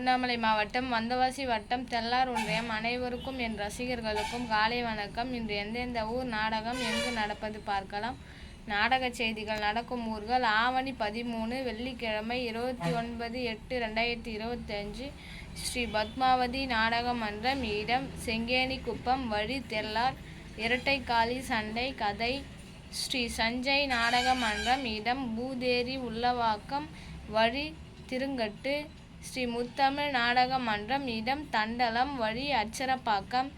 திருவண்ணாமலை மாவட்டம் வந்தவாசி வட்டம் தெல்லார் ஒன்றியம் அனைவருக்கும் என் ரசிகர்களுக்கும் காலை வணக்கம். இன்று எந்தெந்த ஊர் நாடகம் எங்கு நடப்பது பார்க்கலாம். நாடக செய்திகள் நடக்கும் ஊர்கள் ஆவணி பதிமூணு வெள்ளிக்கிழமை இருபத்தி ஒன்பது எட்டு ரெண்டாயிரத்தி இருபத்தஞ்சு ஸ்ரீ பத்மாவதி நாடக மன்றம் இடம் செங்கேணிக்குப்பம் வழி தெல்லார் இரட்டைக்காளி சண்டை கதை ஸ்ரீ சஞ்சய் நாடக மன்றம் இடம் பூதேரி உள்ளவாக்கம் வழி திருங்கட்டு ஸ்ரீ முத்தமிழ் நாடக மன்றம் இடம் தண்டலம் வழி அச்சரப்பாக்கம்.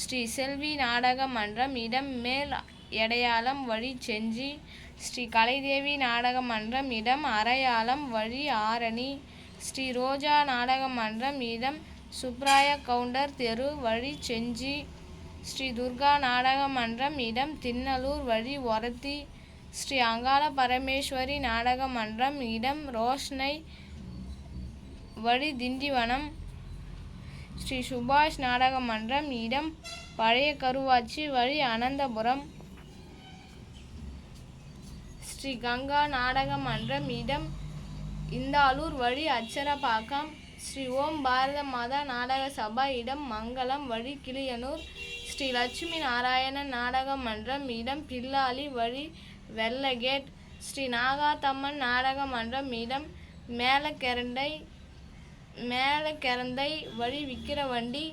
ஸ்ரீ செல்வி நாடக மன்றம் இடம் மேல் எடையாளம் வழி செஞ்சி. ஸ்ரீ கலைதேவி நாடக மன்றம் இடம் அரையாளம் வழி ஆரணி. ஸ்ரீ ரோஜா நாடக மன்றம் இடம் சுப்ராய கவுண்டர் தெரு வழி செஞ்சி. ஸ்ரீ துர்கா நாடக மன்றம் இடம் திண்ணலூர் வழி ஒரத்தி. ஸ்ரீ அங்காள பரமேஸ்வரி நாடக மன்றம் இடம் ரோஷ்னை. வழி திண்டிவனம். ஸ்ரீ சுபாஷ் நாடக மன்றம் இடம் பழைய கருவாச்சி வழி அனந்தபுரம். ஸ்ரீ கங்கா நாடக மன்றம் இடம் இந்தாலூர் வழி அச்சரப்பாக்கம் ஸ்ரீ ஓம் பாரத மாதா நாடக சபா இடம் மங்களம் வழி கிளியனூர். ஸ்ரீ லட்சுமி நாராயணன் நாடக மன்றம் இடம் பில்லாளி வழி வெள்ளகேட். ஸ்ரீ நாகாத்தம்மன் நாடக மன்றம் இடம் மேலக்கெரண்டை. மேலக்கெரந்தை வழி விக்கிரவண்டி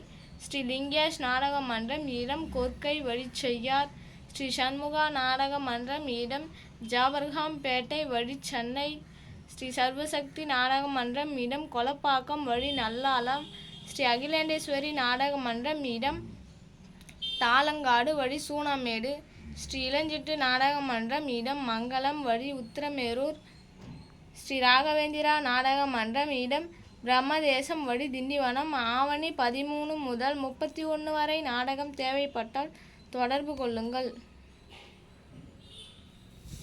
ஸ்ரீ லிங்கேஷ் நாடக மன்றம் இடம் கொர்க்கை வழி செய்யார். ஸ்ரீ சண்முகா நாடக மன்றம் இடம் ஜாபர்காம்பேட்டை வழி சென்னை. ஸ்ரீ சர்வசக்தி நாடக மன்றம் இடம் கொலப்பாக்கம் வழி நல்லாலம் ஸ்ரீ அகிலேண்டேஸ்வரி நாடக மன்றம் இடம் தாளங்காடு வழி சூனாமேடு. ஸ்ரீ இளஞ்சிட்டு நாடக மன்றம் இடம் மங்களம் வழி உத்திரமேரூர். ஸ்ரீ ராகவேந்திரா நாடக மன்றம் இடம் பிரம்மதேசம் வழி திண்டிவனம் ஆவணி பதிமூணு முதல் முப்பத்தி ஒன்று வரை நாடகம் தேவைப்பட்டால் தொடர்பு கொள்ளுங்கள்.